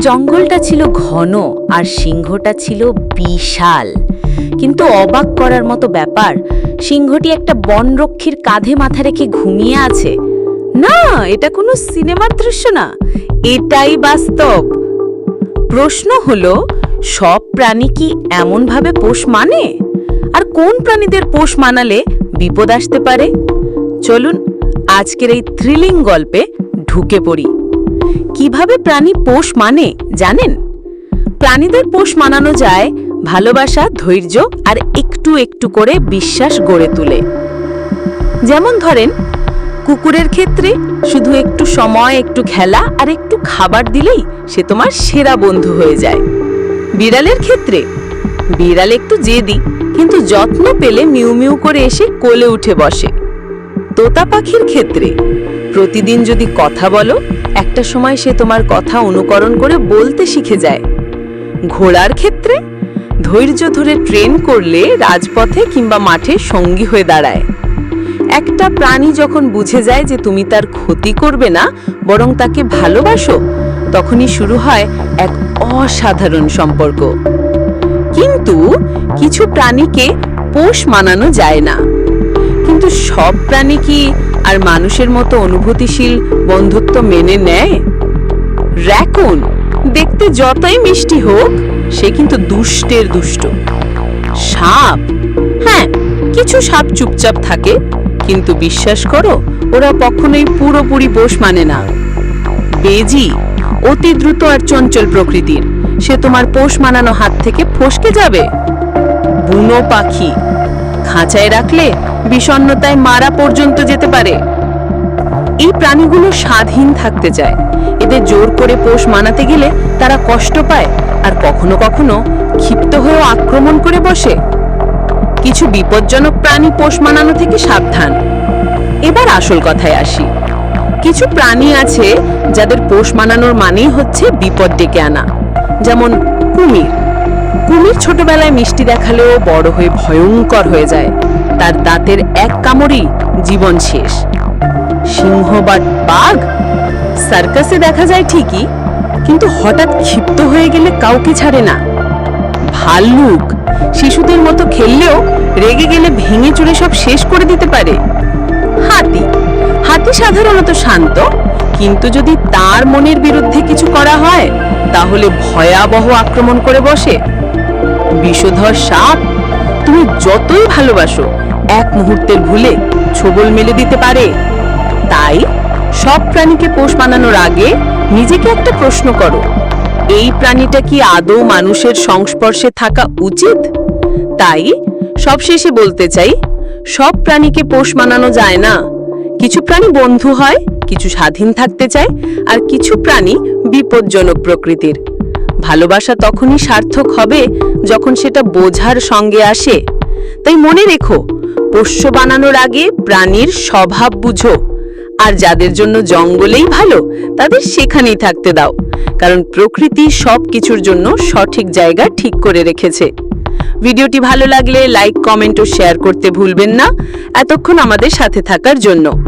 জঙ্গলটা ছিল ঘন আর সিংহটা ছিল বিশাল। কিন্তু অবাক করার মতো ব্যাপার, সিংহটি একটা বনরক্ষীর কাঁধে মাথা রেখে ঘুমিয়ে আছে। না, এটা কোনো সিনেমার দৃশ্য না, এটাই বাস্তব। প্রশ্ন হলো, সব প্রাণী কি এমনভাবে পোষ মানে? আর কোন প্রাণীদের পোষ মানালে বিপদ আসতে পারে? চলুন, আজকের এই থ্রিলিং গল্পে ঢুকে পড়ি। কীভাবে প্রাণী পোষ মানে জানেন? প্রাণীদের পোষ মানানো যায় ভালোবাসা, ধৈর্য আর একটু একটু করে বিশ্বাস গড়ে তুলে। যেমন ধরেন, কুকুরের ক্ষেত্রে শুধু একটু সময়, একটু খেলা আর একটু খাবার দিলেই সে তোমার সেরা বন্ধু হয়ে যায়। বিড়ালের ক্ষেত্রে, বিড়াল একটু জেদি, কিন্তু যত্ন পেলে মিউ মিউ করে এসে কোলে উঠে বসে। তোতা পাখির ক্ষেত্রে প্রতিদিন যদি কথা বলো, একটা সময় সে তোমার কথা অনুকরণ করে বলতে শিখে যায়। ঘোড়ার ক্ষেত্রে, ধৈর্য ধরে ট্রেন করলে রাজপথে কিংবা মাঠে সঙ্গী হয়ে দাঁড়ায়। একটা প্রাণী যখন বুঝে যায় যে তুমি তার ক্ষতি করবে না, বরং তাকে ভালোবাসো, তখনই শুরু হয় এক অসাধারণ সম্পর্ক। কিন্তু কিছু প্রাণীকে পোষ মানানো যায় না। কিন্তু সব প্রাণী কি আর মানুষের মতো অনুভূতিশীল বন্ধুত্ব মেনে নেয়? র্যাকুন, দেখতে যতই মিষ্টি হোক, সে কিন্তু দুষ্টের দুষ্ট। সাপ হ্যাঁ কিছু সাপ চুপচাপ থাকে, কিন্তু বিশ্বাস করো, ওরা কখনোই পুরোপুরি পোষ মানে না। বেজি, অতি দ্রুত আর চঞ্চল প্রকৃতির, সে তোমার পোষ মানানো হাত থেকে ফসকে যাবে। বুনো পাখি, খাঁচায় রাখলে বিষণ্ণতায় মারা পর্যন্ত যেতে পারে। এই প্রাণীগুলো স্বাধীন থাকতে চায়। এদের জোর করে পোষ মানাতে গেলে তারা কষ্ট পায় আর কখনো কখনো ক্ষিপ্ত হয়েও আক্রমণ করে বসে। কিছু বিপজ্জনক প্রাণী পোষ মানানো থেকে সাবধান। এবার আসল কথায় আসি। কিছু প্রাণী আছে যাদের পোষ মানানোর মানেই হচ্ছে বিপদ ডেকে আনা। যেমন কুমির। কুমির ছোটবেলায় মিষ্টি দেখালেও বড় হয়ে ভয়ঙ্কর হয়ে যায়। তার দাঁতের এক কামড়ই জীবন শেষ। সিংহ বা বাঘ? সার্কাসে দেখা যায় ঠিকই, কিন্তু হঠাৎ ক্ষিপ্ত হয়ে গেলে কাউকে ছাড়ে না। ভাল্লুক, শিশুদের মতো খেললেও রেগে গেলে ভেঙে চুরে সব শেষ করে দিতে পারে। হাতি? হাতি সাধারণত শান্ত, কিন্তু যদি তার মনের বিরুদ্ধে কিছু করা হয়, তাহলে ভয়াবহ আক্রমণ করে বসে। বিষধর সাপ, তুমি যতই ভালোবাসো এক মুহূর্তের ভুলে ছবল মেলে দিতে পারে। তাই সব প্রাণীকে পোষ মানানোর আগে নিজেকে একটা প্রশ্ন করো, এই প্রাণীটা কি আদৌ মানুষের সংস্পর্শে থাকা উচিত? তাই সবশেষে বলতে চাই, সব প্রাণীকে পোষ মানানো যায় না। কিছু প্রাণী বন্ধু হয়, কিছু স্বাধীন থাকতে চায়, আর কিছু প্রাণী বিপজ্জনক প্রকৃতির। ভালোবাসা তখনই সার্থক হবে যখন সেটা বোঝার সঙ্গে আসে। তাই মনে রেখো পোষ্য বানানোর আগে প্রাণীর স্বভাব বুঝো। আর যাদের জন্য জঙ্গলেই ভালো, তাদের সেখানেই থাকতে দাও। কারণ প্রকৃতি সব কিছুর জন্য সঠিক জায়গা ঠিক করে রেখেছে। ভিডিওটি ভালো লাগলে লাইক, কমেন্ট ও শেয়ার করতে ভুলবেন না। এতক্ষণ আমাদের সাথে থাকার জন্য।